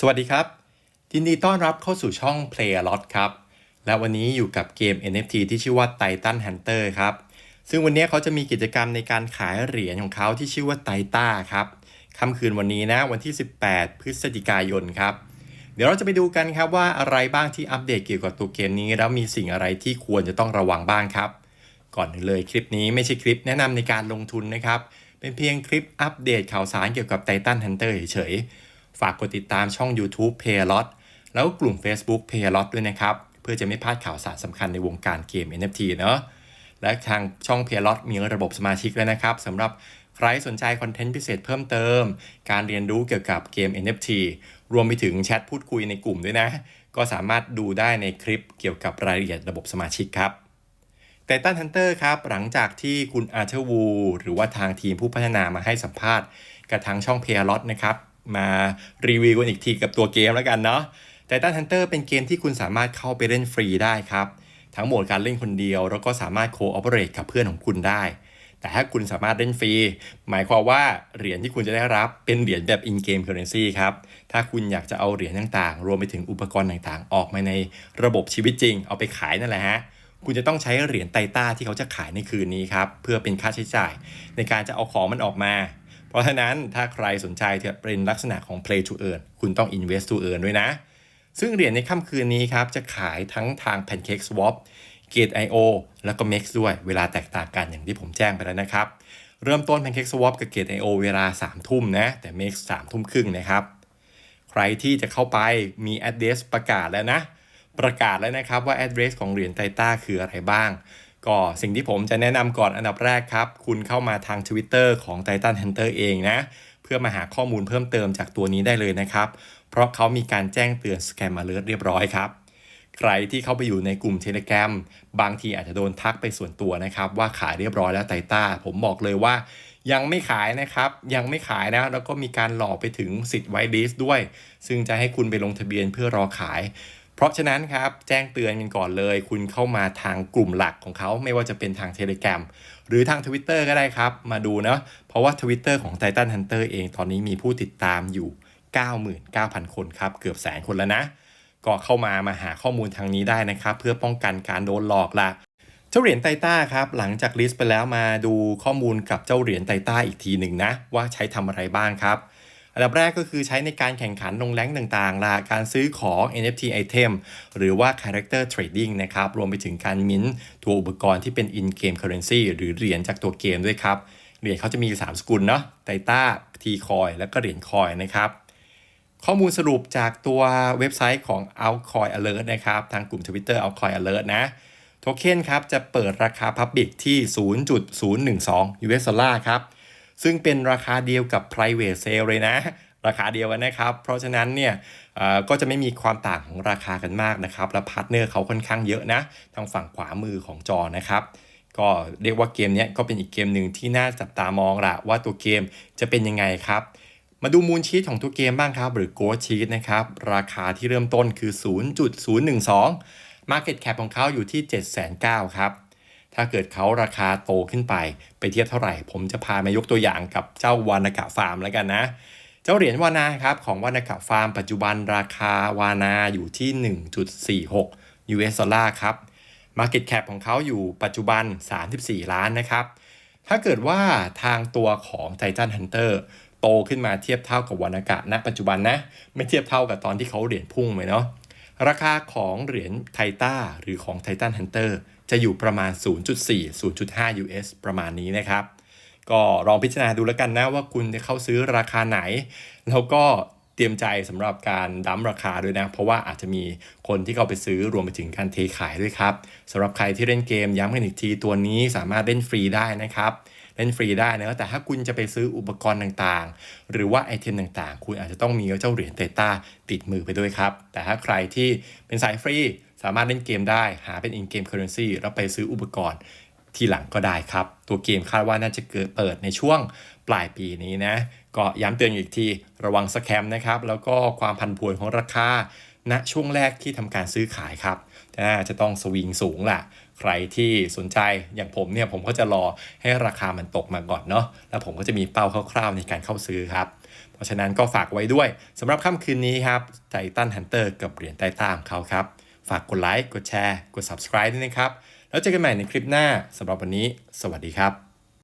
สวัสดีครับยินดีต้อนรับเข้าสู่ช่อง Play a Lot ครับ และวันนี้อยู่กับเกม NFT ที่ชื่อว่า Titan Hunter ครับ ซึ่งวันนี้เขาจะมีกิจกรรมในการขายเหรียญของเขาที่ชื่อว่า t i t a ครับค่ำคืนวันนี้นะวันที่ 18 พฤศจิกายนครับ เดี๋ยวเราจะไปดูกันครับว่าอะไรบ้างที่อัปเดตเกี่ยวกับตัวเกมนี้ แล้วมีสิ่งอะไรที่ควรจะต้องระวังบ้างครับ ก่อนเลยคลิปนี้ไม่ใช่คลิปแนะนำในการลงทุนนะครับ เป็นเพียงคลิปอัปเดตข่าวสารเกี่ยวกับ Titan Hunter เฉย ฝากกดติดตามช่อง YouTube p a y l o t แล้วกลุ่ม Facebook p a y l o t ด้วยนะครับ เพื่อจะไม่พลาดข่าวสารสำคัญในวงการเกม NFT เนอะและทางช่อง p a y l o t มีระบบสมาชิกแล้วนะครับสำหรับใครสนใจคอนเทนต์พิเศษเพิ่มเติม การเรียนรู้เกี่ยวกับเกม NFT รวมไปถึงแชทพูดคุยในกลุ่มด้วยนะ ก็สามารถดูได้ในคลิปเกี่ยวกับรายละเอียดระบบสมาชิกครับไ i ตันฮันเตอร์ครับ หลังจากที่คุณอาร์เธอร์วู หรือว่าทางทีมผู้พัฒนามาให้สัมภาษณ์กับทางช่องเพ a ล l o t นะครับ มารีวิวกันอีกทีกับตัวเกมแล้วกันเนาะไ i ตันฮันเตอร์เป็นเกมที่คุณสามารถเข้าไปเล่นฟรีได้ครับ ทั้งโหมดการเล่นคนเดียว แล้วก็สามารถโคออเปเรตกับเพื่อนของคุณได้ แต่ถ้าคุณสามารถเล่นฟรี หมายความว่าเหรียญที่คุณจะได้รับเป็นเหรียญแบบ in game currency ครับ ถ้าคุณอยากจะเอาเหรียญต่างๆ รวมไปถึงอุปกรณ์ต่างๆ ออกมาในระบบชีวิตจริง เอาไปขายนั่นแหละฮะคุณจะต้องใช้เหรียญไตต้าที่เขาจะขายในคืนนี้ครับ เพื่อเป็นค่าใช้จ่าย ในการจะเอาของมันออกมา ราะฉะนั้นถ้าใครสนใจจะเป็นลักษณะของ play to earn คุณต้อง invest to earn ด้วยนะ ซึ่งเหรียญในค่ำคืนนี้ครับ จะขายทั้งทาง Pancake Swap Gate.io แล้วก็ MEX ด้วยเวลาแตกต่างกันอย่างที่ผมแจ้งไปแล้วนะครับ เริ่มต้น Pancake Swap กับ Gate.io เวลา 3 ทุ่มนะ แต่ MEX 3 ทุ่มครึ่งนะครับ ใครที่จะเข้าไปมี address ประกาศแล้วนะ ประกาศแล้วนะครับว่า address ของเหรียญไตต้าคืออะไรบ้าง ก็สิ่งที่ผมจะแนะนำก่อนอันดับแรกครับ คุณเข้ามาทาง Twitter ของ Titan Hunter เองนะ เพื่อมาหาข้อมูลเพิ่มเติมจากตัวนี้ได้เลยนะครับ เพราะเขามีการแจ้งเตือน Scam Alert เรียบร้อยครับ ใครที่เข้าไปอยู่ในกลุ่ม Telegram บางทีอาจจะโดนทักไปส่วนตัวนะครับ ว่าขายเรียบร้อยแล้วไตต้า ผมบอกเลยว่ายังไม่ขายนะครับ ยังไม่ขายนะ แล้วก็มีการหลอกไปถึงสิทธิ์ไวลิสด้วย ซึ่งจะให้คุณไปลงทะเบียนเพื่อรอขาย เพราะฉะนั้นครับแจ้งเตือนกันก่อนเลย คุณเข้ามาทางกลุ่มหลักของเขาไม่ว่าจะเป็นทาง Telegram หรือทาง Twitter ก็ได้ครับ มาดูเนาะเพราะว่า Twitter ของ Titan Hunter เองตอนนี้มีผู้ติดตามอยู่ 99,000 คนครับ เกือบแสนคนแล้วนะ ก็เข้ามามาหาข้อมูลทางนี้ได้นะครับ เพื่อป้องกันการโดนหลอกละเจ้าเหรียญไตต้าครับหลังจากลิสต์ไปแล้วมาดูข้อมูลกับเจ้าเหรียญไตต้าอีกทีหนึ่งนะ ว่าใช้ทำอะไรบ้างครับ อันดับแรกก็คือใช้ในการแข่งขันลงแรงต่างๆละการซื้อของ NFT item หรือว่า character trading นะครับ รวมไปถึงการมิ้นตัวอุปกรณ์ที่เป็น in game currency หรือเหรียญจากตัวเกมด้วยครับ เหรียญเขาจะมี 3 สกุลเนาะไตต้าทีคอยแล้วก็เหรียญคอยนะครับข้อมูลสรุปจากตัวเว็บไซต์ของ Altcoin Alert นะครับ ทางกลุ่ม Twitter Altcoin Alert นะ โทเค็นครับ จะเปิดราคา Public ที่ 0.012 US ดอลลาร์ครับ ซึ่งเป็นราคาเดียวกับ private sale เลยนะ ราคาเดียวกันนะครับ เพราะฉะนั้นเนี่ยอ่อก็จะไม่มีความต่างของราคากันมากนะครับ และพาร์ทเนอร์เขาค่อนข้างเยอะนะ ทางฝั่งขวามือของจอนะครับก็เรียกว่าเกมนี้ก็เป็นอีกเกมหนึ่งที่น่าจับตามองละว่าตัวเกมจะเป็นยังไงครับ มาดูมูลชีตของตัวเกมบ้างครับ หรือ g o ชีตนะครับ ราคาที่เริ่มต้นคือ 0.012 Market Cap ของเขาอยู่ที่7,900ครับ ถ้าเกิดเขาราคาโตขึ้นไป ไปเทียบเท่าไหร่ ผมจะพามายกตัวอย่างกับเจ้าวานากะฟาร์มแล้วกันนะ เจ้าเหรียญวานาครับของวานากะฟาร์มปัจจุบันราคาวานาอยู่ที่ 1.46 US ดอลลาร์ครับ Market Cap ของเขาอยู่ปัจจุบัน 34 ล้านนะครับ ถ้าเกิดว่าทางตัวของ Titan Hunter โตขึ้นมาเทียบเท่ากับวานากะณปัจจุบันนะ ไม่เทียบเท่ากับตอนที่เขาเหรียญพุ่งไปเนาะ ราคาของเหรียญไทต้าหรือของ Titan Hunter จะอยู่ประมาณ 0.4-0.5 US ประมาณนี้นะครับ ก็ลองพิจารณาดูแล้วกันนะว่าคุณจะเข้าซื้อราคาไหน แล้วก็เตรียมใจสำหรับการดั้มราคาด้วยนะ เพราะว่าอาจจะมีคนที่เข้าไปซื้อรวมไปถึงการเทขายด้วยครับสำหรับใครที่เล่นเกมย้ำกันอีกทีตัวนี้สามารถเล่นฟรีได้นะครับ เล่นฟรีได้นะแต่ถ้าคุณจะไปซื้ออุปกรณ์ต่างๆ หรือว่าไอเทมต่างๆ คุณอาจจะต้องมีเจ้าเหรียญเตต้าติดมือไปด้วยครับ แต่ถ้าใครที่เป็นสายฟรีสามารถเล่นเกมได้หาเป็น in game currency แล้วไปซื้ออุปกรณ์ทีหลังก็ได้ครับ ตัวเกมคาดว่าน่าจะเกิดเปิดในช่วงปลายปีนี้นะ ก็ย้ำเตือนอีกทีระวังสแคมนะครับ แล้วก็ความพันผวนของราคา ณช่วงแรกที่ทำการซื้อขายครับน่าจะต้องสวิงสูงล่ะ ใครที่สนใจอย่างผมเนี่ยผมก็จะรอให้ราคามันตกมาก่อนเนาะแล้วผมก็จะมีเป้าคร่าวๆในการเข้าซื้อครับเพราะฉะนั้นก็ฝากไว้ด้วยสำหรับค่ำคืนนี้ครับไททันฮันเตอร์กับเหรียญไต้ต้าของเขาครับ ฝากกดไลค์กดแชร์ กด subscribe ด้วยนะครับ แล้วเจอกันใหม่ในคลิปหน้าสำหรับวันนี้ สวัสดีครับ